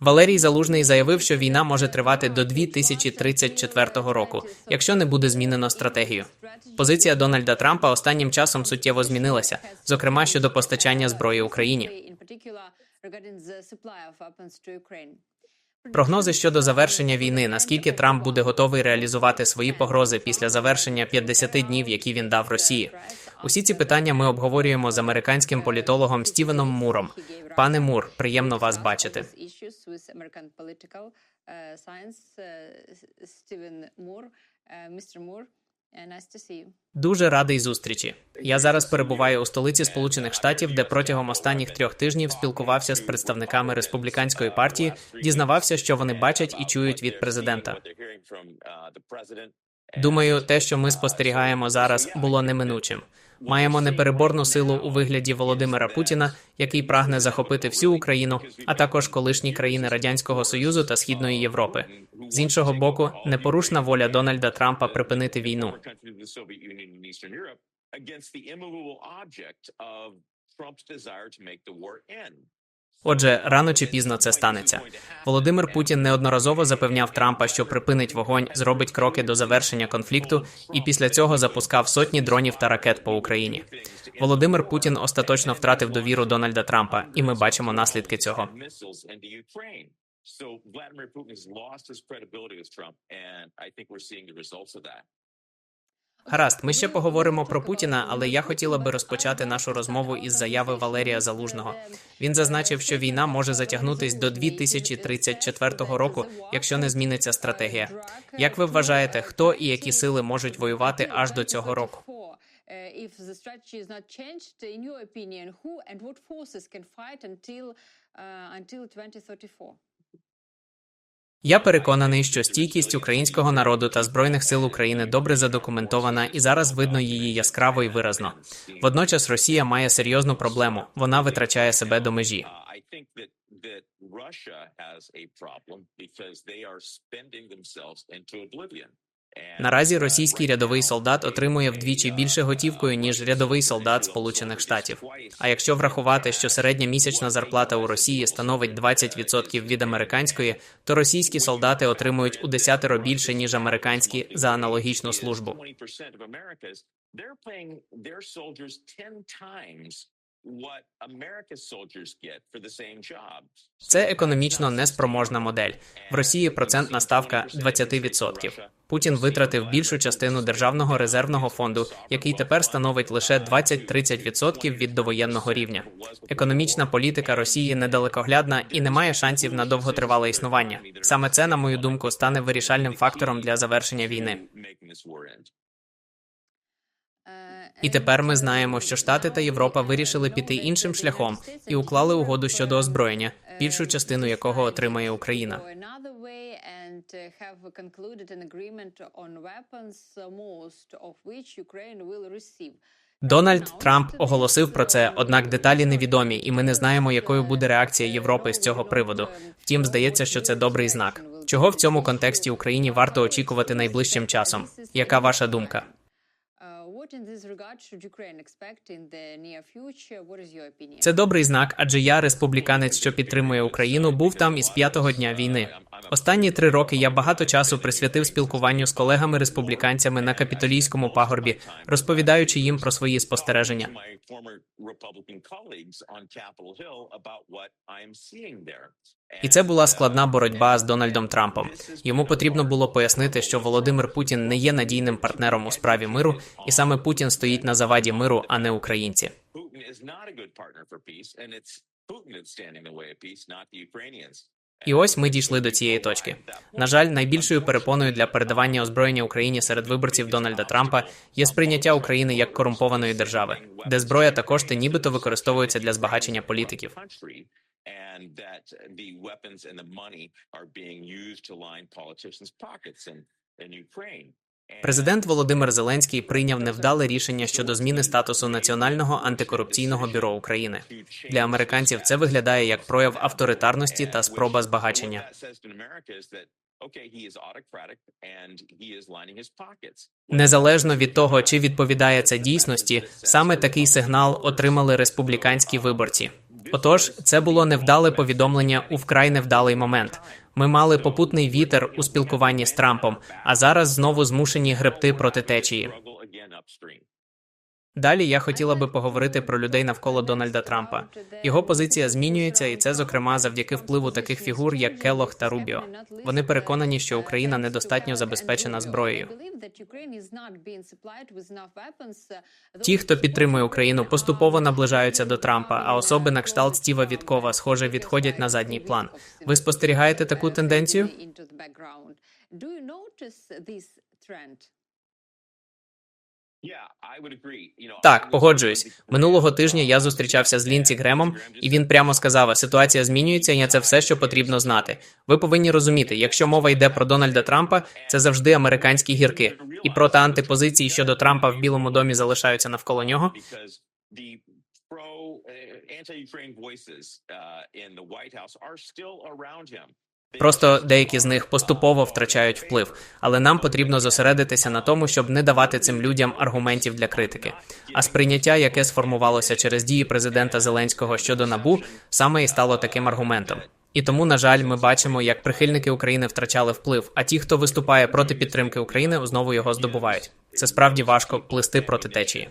Валерій Залужний заявив, що війна може тривати до 2034 року, якщо не буде змінено стратегію. Позиція Дональда Трампа останнім часом суттєво змінилася, зокрема щодо постачання зброї Україні. Прогнози щодо завершення війни, наскільки Трамп буде готовий реалізувати свої погрози після завершення 50 днів, які він дав Росії. Усі ці питання ми обговорюємо з американським політологом Стівеном Муром. Пане Мур, приємно вас бачити. Дуже радий зустрічі. Я зараз перебуваю у столиці Сполучених Штатів, де протягом останніх трьох тижнів спілкувався з представниками республіканської партії, дізнавався, що вони бачать і чують від президента. Думаю, те, що ми спостерігаємо зараз, було неминучим. Маємо непереборну силу у вигляді Володимира Путіна, який прагне захопити всю Україну, а також колишні країни радянського союзу та східної Європи. З іншого боку, непорушна воля Дональда Трампа припинити війну. Отже, рано чи пізно це станеться. Володимир Путін неодноразово запевняв Трампа, що припинить вогонь, зробить кроки до завершення конфлікту, і після цього запускав сотні дронів та ракет по Україні. Володимир Путін остаточно втратив довіру Дональда Трампа, і ми бачимо наслідки цього. So Vladimir Putin has lost his credibility with Trump, and I think we're seeing the results of that. Гаразд, ми ще поговоримо про Путіна, але я хотіла би розпочати нашу розмову із заяви Валерія Залужного. Він зазначив, що війна може затягнутись до 2034 року, якщо не зміниться стратегія. Як ви вважаєте, хто і які сили можуть воювати аж до цього року? If the strategy is not until, uh, until 2034? Я переконаний, що стійкість українського народу та збройних сил України добре задокументована, і зараз видно її яскраво і виразно. Водночас Росія має серйозну проблему. Вона витрачає себе до межі. Наразі російський рядовий солдат отримує вдвічі більше готівкою ніж рядовий солдат Сполучених Штатів. А якщо врахувати, що середня місячна зарплата у Росії становить 20% від американської, то російські солдати отримують у десятеро більше ніж американські за аналогічну службу. Це економічно неспроможна модель. В Росії процентна ставка 20%. Путін витратив більшу частину державного резервного фонду, який тепер становить лише 20-30% від довоєнного рівня. Економічна політика Росії недалекоглядна і не має шансів на довготривале існування. Саме це, на мою думку, стане вирішальним фактором для завершення війни. І тепер ми знаємо, що Штати та Європа вирішили піти іншим шляхом і уклали угоду щодо озброєння, більшу частину якого отримає Україна. Дональд Трамп оголосив про це, однак деталі невідомі, і ми не знаємо, якою буде реакція Європи з цього приводу. Втім, здається, що це добрий знак. Чого в цьому контексті Україні варто очікувати найближчим часом? Яка ваша думка? Це добрий знак, адже я, республіканець, що підтримує Україну, був там із п'ятого дня війни. Останні три роки я багато часу присвятив спілкуванню з колегами-республіканцями на капітолійському пагорбі, розповідаючи їм про свої спостереження. І це була складна боротьба з Дональдом Трампом. Йому потрібно було пояснити, що Володимир Путін не є надійним партнером у справі миру, і саме Путін стоїть на заваді миру, а не українці. І ось ми дійшли до цієї точки. На жаль, найбільшою перепоною для передавання озброєння Україні серед виборців Дональда Трампа є сприйняття України як корумпованої держави, де зброя та кошти нібито використовуються для збагачення політиків. And that the weapons and the money are being used to line politicians' pockets in, in Ukraine. Президент Володимир Зеленський прийняв невдале рішення щодо зміни статусу Національного антикорупційного бюро України. Для американців це виглядає як прояв авторитарності та спроба збагачення. Незалежно від того, чи відповідає це дійсності, саме такий сигнал отримали республіканські виборці. Отож, це було невдале повідомлення у вкрай невдалий момент. Ми мали попутний вітер у спілкуванні з Трампом, а зараз знову змушені гребти проти течії. Далі я хотіла би поговорити про людей навколо Дональда Трампа. Його позиція змінюється, і це зокрема завдяки впливу таких фігур, як Келлог та Рубіо. Вони переконані, що Україна недостатньо забезпечена зброєю. Ті, хто підтримує Україну, поступово наближаються до Трампа, а особи на кшталт Стіва Віткова, схоже, відходять на задній план. Ви спостерігаєте таку тенденцію? Так, погоджуюсь. Минулого тижня я зустрічався з Лінці Гремом, і він прямо сказав: ситуація змінюється, і це все, що потрібно знати. Ви повинні розуміти, якщо мова йде про Дональда Трампа, це завжди американські гірки. І проти антипозиції щодо Трампа в Білому домі залишаються навколо нього. Pro Просто деякі з них поступово втрачають вплив, але нам потрібно зосередитися на тому, щоб не давати цим людям аргументів для критики. А сприйняття, яке сформувалося через дії президента Зеленського щодо набу, саме і стало таким аргументом. І тому, на жаль, ми бачимо, як прихильники України втрачали вплив, а ті, хто виступає проти підтримки України, знову його здобувають. Це справді важко плисти проти течії.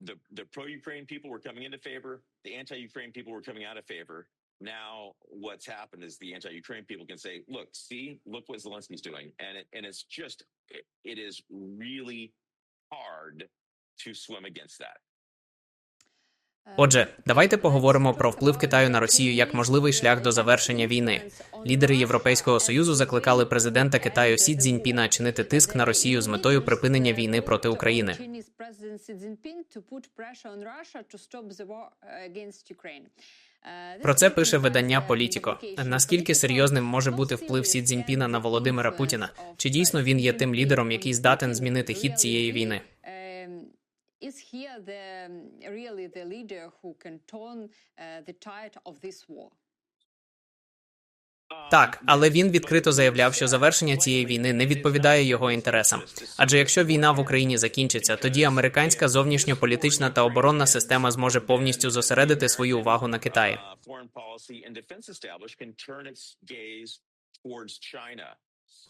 the the pro-Ukraine people were coming into favor, the anti-Ukraine people were coming out of favor. Now what's happened is the anti-Ukraine people can say, look, see, look what Zelensky's doing, and it and it's just it, it is really hard to swim against that. Отже, давайте поговоримо про вплив Китаю на Росію як можливий шлях до завершення війни. Лідери Європейського союзу закликали президента Китаю Сі Цзіньпіна чинити тиск на Росію з метою припинення війни проти України. Про це пише видання Політіко. Наскільки серйозним може бути вплив Сі Цзіньпіна на Володимира Путіна? Чи дійсно він є тим лідером, який здатен змінити хід цієї війни? Is he the really the leader who can turn uh? Так, але він відкрито заявляв, що завершення цієї війни не відповідає його інтересам. Адже якщо війна в Україні закінчиться, тоді американська зовнішньополітична та оборонна система зможе повністю зосередити свою увагу на Китаї.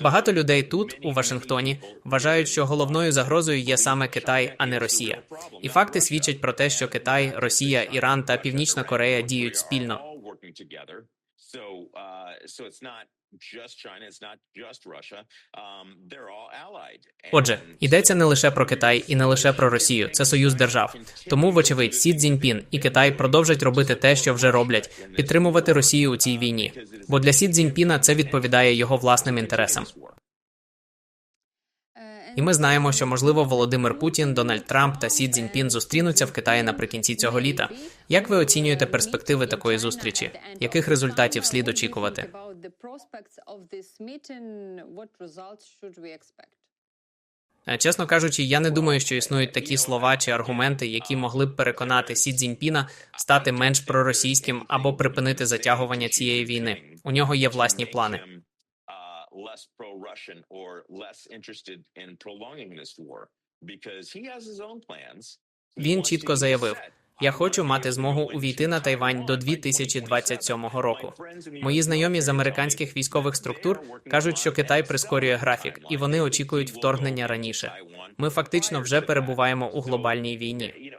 Багато людей тут, у Вашингтоні, вважають, що головною загрозою є саме Китай, а не Росія. І факти свідчать про те, що Китай, Росія, Іран та Північна Корея діють спільно. So, uh, so it's not. Um. Отже, йдеться не лише про Китай і не лише про Росію. Це союз держав. Тому, вочевидь, Сі Цзіньпін і Китай продовжать робити те, що вже роблять, підтримувати Росію у цій війні. Бо для Сі Цзіньпіна це відповідає його власним інтересам. І ми знаємо, що можливо Володимир Путін, Дональд Трамп та Сі Цзіньпін зустрінуться в Китаї наприкінці цього літа. Як ви оцінюєте перспективи такої зустрічі? Яких результатів слід очікувати? Е, Чесно кажучи, я не думаю, що існують такі слова чи аргументи, які могли б переконати Сі Цзіньпіна стати менш проросійським або припинити затягування цієї війни. У нього є власні плани. Less pro-Russian or less interested in prolonging this war because he has his own plans. Він чітко заявив. Я хочу мати змогу увійти на Тайвань до 2027 року. Мої знайомі з американських військових структур кажуть, що Китай прискорює графік, і вони очікують вторгнення раніше. Ми фактично вже перебуваємо у глобальній війні.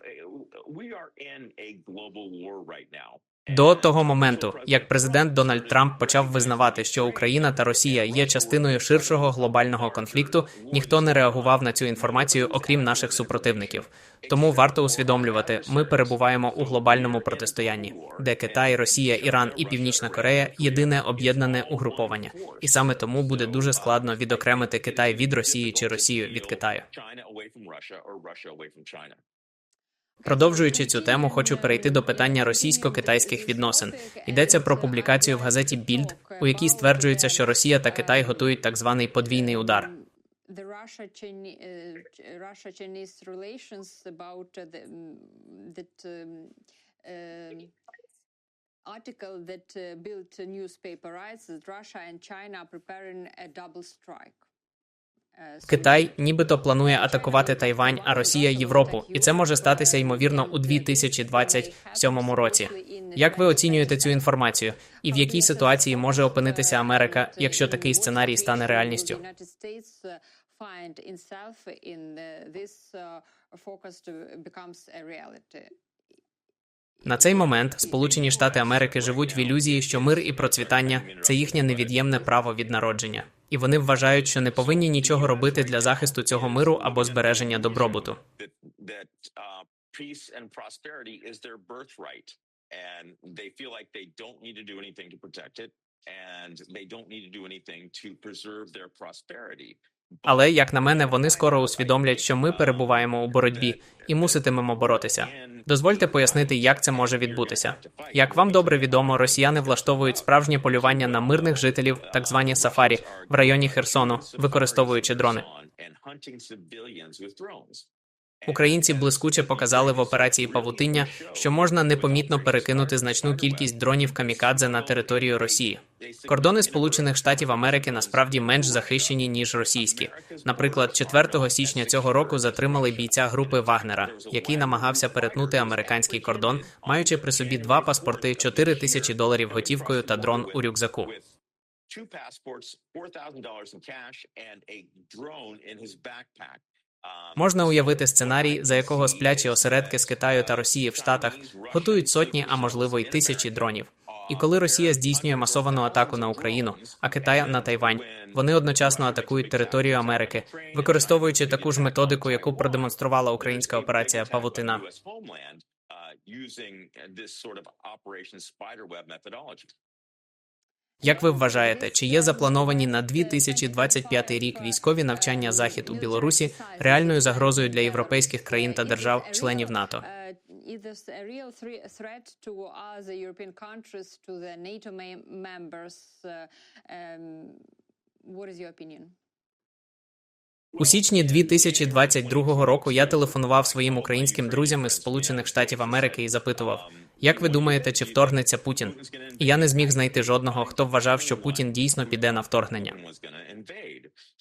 We are in a global war right now. До того моменту, як президент Дональд Трамп почав визнавати, що Україна та Росія є частиною ширшого глобального конфлікту, ніхто не реагував на цю інформацію, окрім наших супротивників. Тому варто усвідомлювати, ми перебуваємо у глобальному протистоянні, де Китай, Росія, Іран і Північна Корея єдине об'єднане угруповання, і саме тому буде дуже складно відокремити Китай від Росії чи Росію від Китаю. Продовжуючи цю тему, хочу перейти до питання російсько-китайських відносин. Йдеться про публікацію в газеті Більд, у якій стверджується, що Росія та Китай готують так званий подвійний удар. Article that uh, uh, newspaper writes that Russia and China are preparing a double strike. Китай нібито планує атакувати Тайвань, а Росія Європу, і це може статися ймовірно у 2027 році. Як ви оцінюєте цю інформацію, і в якій ситуації може опинитися Америка, якщо такий сценарій стане реальністю? На цей момент Сполучені Штати Америки живуть в ілюзії, що мир і процвітання це їхнє невід'ємне право від народження, і вони вважають, що не повинні нічого робити для захисту цього миру або збереження добробуту. uh, need to do anything to preserve their prosperity. Але як на мене, вони скоро усвідомлять, що ми перебуваємо у боротьбі і муситимемо боротися. Дозвольте пояснити, як це може відбутися. Як вам добре відомо, росіяни влаштовують справжнє полювання на мирних жителів, так звані сафарі, в районі Херсону, використовуючи дрони. Українці блискуче показали в операції Павутиння, що можна непомітно перекинути значну кількість дронів камікадзе на територію Росії. Кордони Сполучених Штатів Америки насправді менш захищені ніж російські. Наприклад, 4 січня цього року затримали бійця групи Вагнера, який намагався перетнути американський кордон, маючи при собі два паспорти, 4 тисячі доларів готівкою та дрон у рюкзаку. two passports. Можна уявити сценарій, за якого сплячі осередки з Китаю та Росії в Штатах готують сотні, а можливо й тисячі дронів. І коли Росія здійснює масовану атаку на Україну, а Китай на Тайвань, вони одночасно атакують територію Америки, використовуючи таку ж методику, яку продемонструвала українська операція Павутина. Як ви вважаєте, чи є заплановані на 2025 рік військові навчання захід у Білорусі реальною загрозою для європейських країн та держав-членів НАТО? Uh? Uh, um, what is your opinion? У січні 2022 року я телефонував своїм українським друзям із Сполучених Штатів Америки і запитував, як ви думаєте, чи вторгнеться Путін? І я не зміг знайти жодного, хто вважав, що Путін дійсно піде на вторгнення.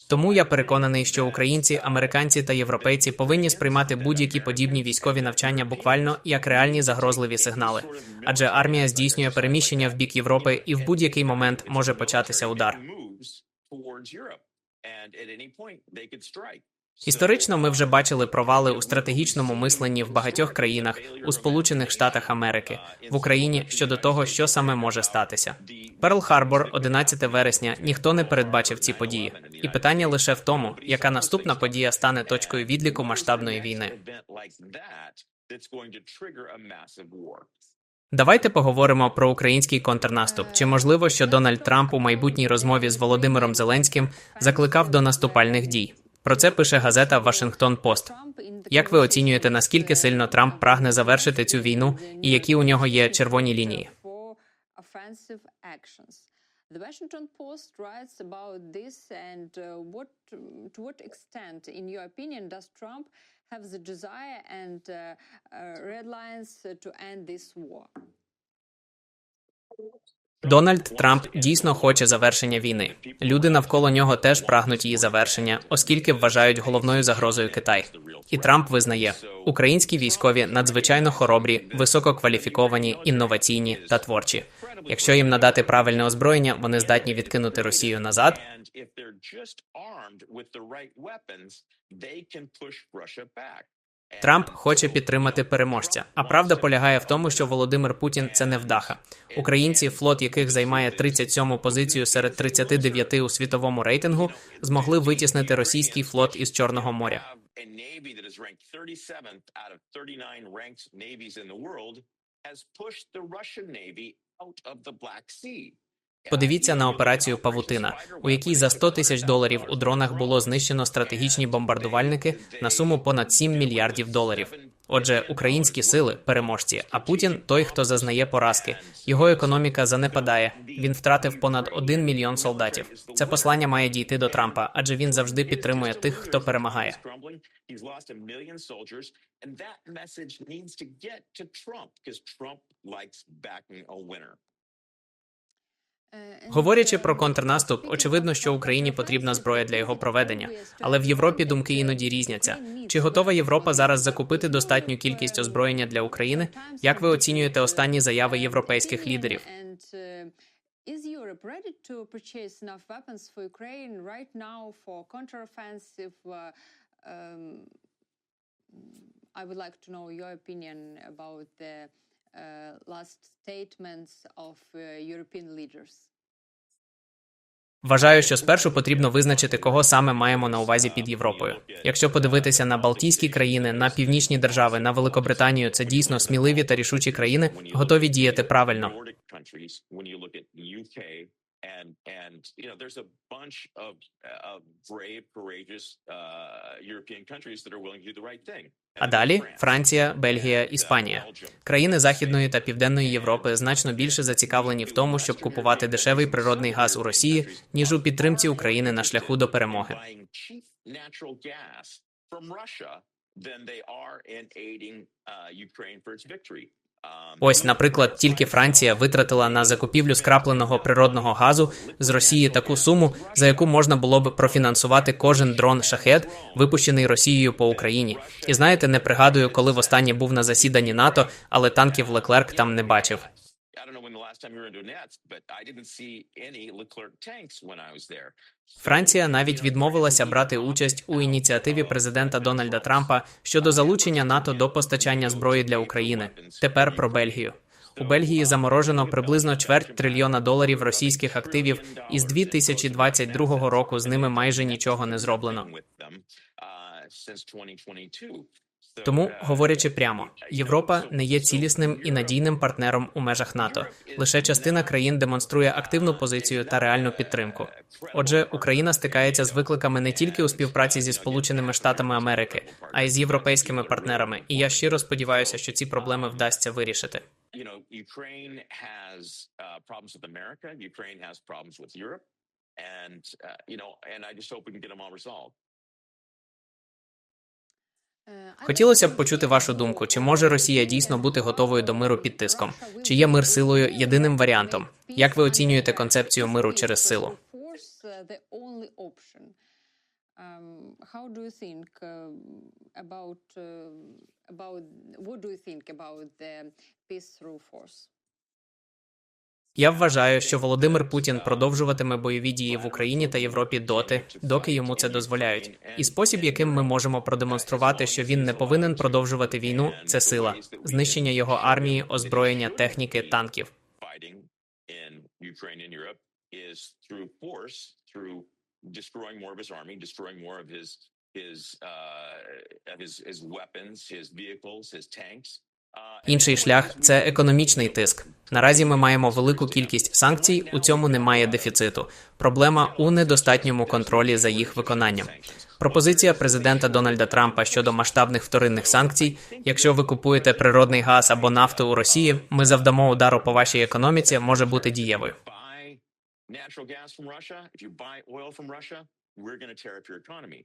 Тому я переконаний, що українці, американці та європейці повинні сприймати будь-які подібні військові навчання буквально як реальні загрозливі сигнали. Адже армія здійснює переміщення в бік Європи, і в будь-який момент може початися удар. Історично ми вже бачили провали у стратегічному мисленні в багатьох країнах у Сполучених Штатах Америки, в Україні щодо того, що саме може статися. Перл Харбор, 11 вересня, ніхто не передбачив ці події, і питання лише в тому, яка наступна подія стане точкою відліку масштабної війни. Давайте поговоримо про український контрнаступ. Чи можливо, що Дональд Трамп у майбутній розмові з Володимиром Зеленським закликав до наступальних дій? Про це пише газета Вашингтон Пост. Як ви оцінюєте, наскільки сильно Трамп прагне завершити цю війну, і які у нього є червоні лінії? The Washington Post writes about this, and uh, what, to what extent, in your opinion, does Trump have the desire and uh, uh, red lines to end this war? Дональд Трамп дійсно хоче завершення війни. Люди навколо нього теж прагнуть її завершення, оскільки вважають головною загрозою Китай. І Трамп визнає, українські військові надзвичайно хоробрі, висококваліфіковані, інноваційні та творчі. Якщо їм надати правильне озброєння, вони здатні відкинути Росію назад. They can push Russia back. Трамп хоче підтримати переможця. А правда полягає в тому, що Володимир Путін це невдаха. Українці, флот яких займає 37-му позицію серед 39 у світовому рейтингу, змогли витіснити російський флот із Чорного моря. have a navy that is ranked 37th out of 39 ranked navies in the world has pushed the Russian navy out of the Black Sea. Подивіться на операцію Павутина, у якій за 100 тисяч доларів у дронах було знищено стратегічні бомбардувальники на суму понад 7 мільярдів доларів. Отже, українські сили переможці, а Путін той, хто зазнає поразки. Його економіка занепадає. Він втратив понад 1 мільйон солдатів. Це послання має дійти до Трампа, адже він завжди підтримує тих, хто перемагає. Trump because Trump likes backing. Говорячи про контрнаступ, очевидно, що Україні потрібна зброя для його проведення, але в Європі думки іноді різняться. Чи готова Європа зараз закупити достатню кількість озброєння для України? Як ви оцінюєте останні заяви європейських лідерів? Uh, um, I would like to know your opinion about the European leaders. Вважаю, що спершу потрібно визначити, кого саме маємо на увазі під Європою. Якщо подивитися на Балтійські країни, на північні держави, на Великобританію, це дійсно сміливі та рішучі країни, готові діяти правильно. And and you know there's a bunch of of brave, courageous uh, European countries that are willing to do the right thing. А далі Франція, Бельгія, Іспанія. Країни Західної та Південної Європи значно більше зацікавлені в тому, щоб купувати дешевий природний газ у Росії, ніж у підтримці України на шляху до перемоги. Ось, наприклад, тільки Франція витратила на закупівлю скрапленого природного газу з Росії таку суму, за яку можна було б профінансувати кожен дрон шахет, випущений Росією по Україні. І знаєте, не пригадую, коли востаннє був на засіданні НАТО, але танків Леклерк там не бачив. Франція навіть відмовилася брати участь у ініціативі президента Дональда Трампа щодо залучення НАТО до постачання зброї для України. Тепер про Бельгію. У Бельгії заморожено приблизно чверть трильйона доларів російських активів, і з 2022 року з ними майже нічого не зроблено. Тому, говорячи прямо, Європа не є цілісним і надійним партнером у межах НАТО. Лише частина країн демонструє активну позицію та реальну підтримку. Отже, Україна стикається з викликами не тільки у співпраці зі Сполученими Штатами Америки, а й з європейськими партнерами. І я щиро сподіваюся, що ці проблеми вдасться вирішити. Uh, and uh, you know, and I just hope we can get them. Хотілося б почути вашу думку, чи може Росія дійсно бути готовою до миру під тиском? Чи є мир силою єдиним варіантом? Як ви оцінюєте концепцію миру через силу? You think about about what do you think about the peace through force? Я вважаю, що Володимир Путін продовжуватиме бойові дії в Україні та Європі доти, доки йому це дозволяють. І спосіб, яким ми можемо продемонструвати, що він не повинен продовжувати війну, це сила, знищення його армії, озброєння, техніки, танків. Destroying more of his army, destroying uh, his his weapons, his vehicles, his tanks. Інший шлях це економічний тиск. Наразі ми маємо велику кількість санкцій. У цьому немає дефіциту. Проблема у недостатньому контролі за їх виконанням. Пропозиція президента Дональда Трампа щодо масштабних вторинних санкцій. Якщо ви купуєте природний газ або нафту у Росії, ми завдамо удару по вашій економіці, може бути дієвою. natural gas from Russia, if you buy oil from Russia, we're going to tear up your economy.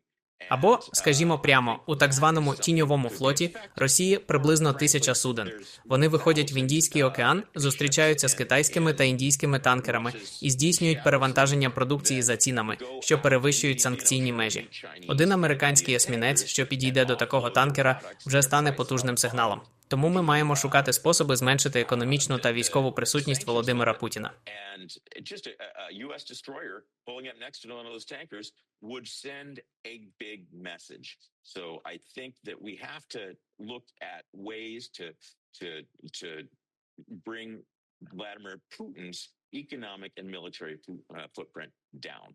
Або, скажімо прямо, у так званому тіньовому флоті Росії приблизно тисяча суден. Вони виходять в Індійський океан, зустрічаються з китайськими та індійськими танкерами і здійснюють перевантаження продукції за цінами, що перевищують санкційні межі. Один американський есмінець, що підійде до такого танкера, вже стане потужним сигналом. Тому ми маємо шукати способи зменшити економічну та військову присутність Володимира Путіна. Vladimir Putin's economic and military fo- uh, footprint down.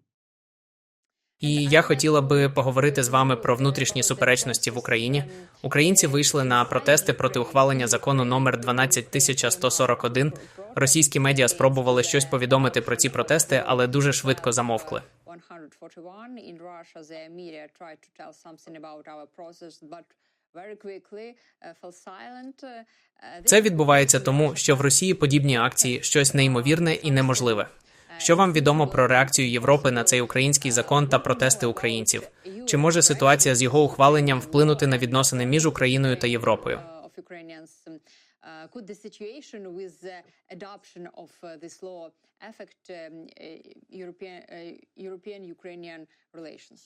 І я хотіла би поговорити з вами про внутрішні суперечності в Україні. Українці вийшли на протести проти ухвалення закону номер 12141. Російські медіа спробували щось повідомити про ці протести, але дуже швидко замовкли. 141 in Russia, the media tried to tell something about our process, but very quickly fell silent. Це відбувається тому, що в Росії подібні акції щось неймовірне і неможливе. Що вам відомо про реакцію Європи на цей український закон та протести українців? Чи може ситуація з його ухваленням вплинути на відносини між Україною та Європою? could the situation with the adoption of European Ukrainian relations?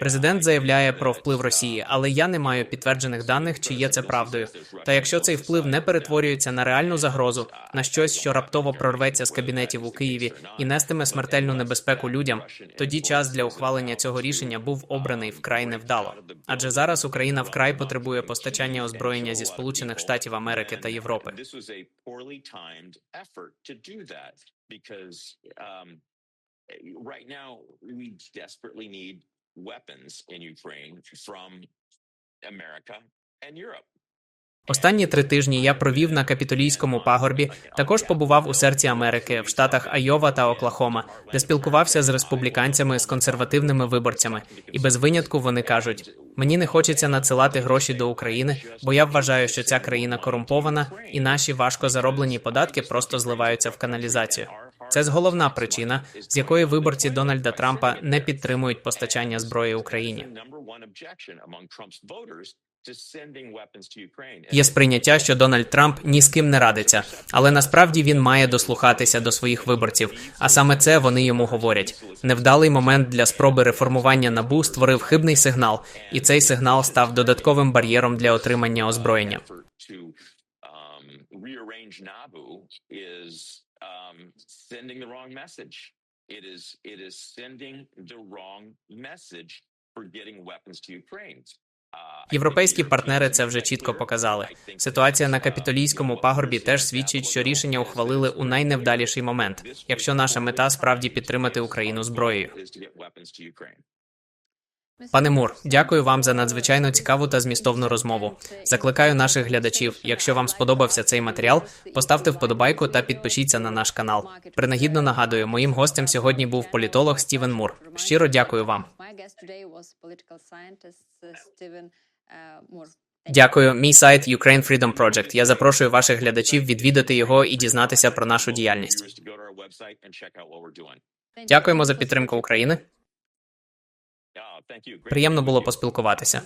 Президент заявляє про вплив Росії, але я не маю підтверджених даних, чи є це правдою. Та якщо цей вплив не перетворюється на реальну загрозу, на щось, що раптово прорветься з кабінетів у Києві і нестиме смертельну небезпеку людям, тоді час для ухвалення цього рішення був обраний вкрай невдало. Адже зараз Україна вкрай потребує постачання озброєння зі Сполучених Штатів Америки та Європи. Um, right now we desperately need Останні три тижні я провів на капітолійському пагорбі. Також побував у серці Америки в штатах Айова та Оклахома, де спілкувався з республіканцями з консервативними виборцями. І без винятку вони кажуть: мені не хочеться надсилати гроші до України, бо я вважаю, що ця країна корумпована, і наші важко зароблені податки просто зливаються в каналізацію. Це ж головна причина, з якої виборці Дональда Трампа не підтримують постачання зброї Україні. Є сприйняття, що Дональд Трамп ні з ким не радиться, але насправді він має дослухатися до своїх виборців. А саме це вони йому говорять. Невдалий момент для спроби реформування набу створив хибний сигнал, і цей сигнал став додатковим бар'єром для отримання озброєння. Um, um, sending the wrong message. It is it is sending the wrong message for getting weapons to Ukraine. Uh, Європейські партнери це вже чітко показали. Ситуація на uh, капітолійському пагорбі теж свідчить, що рішення ухвалили у найневдаліший момент, якщо наша мета справді підтримати Україну зброєю. goal is to get weapons to Ukraine. Пане Мур, дякую вам за надзвичайно цікаву та змістовну розмову. Закликаю наших глядачів. Якщо вам сподобався цей матеріал, поставте вподобайку та підпишіться на наш канал. Принагідно нагадую, моїм гостем сьогодні був політолог Стівен Мур. Щиро дякую вам. Дякую. Мій сайт Ukraine Freedom Project. Я запрошую ваших глядачів відвідати його і дізнатися про нашу діяльність. Дякуємо за підтримку України. Uh, thank you. Great Приємно було поспілкуватися.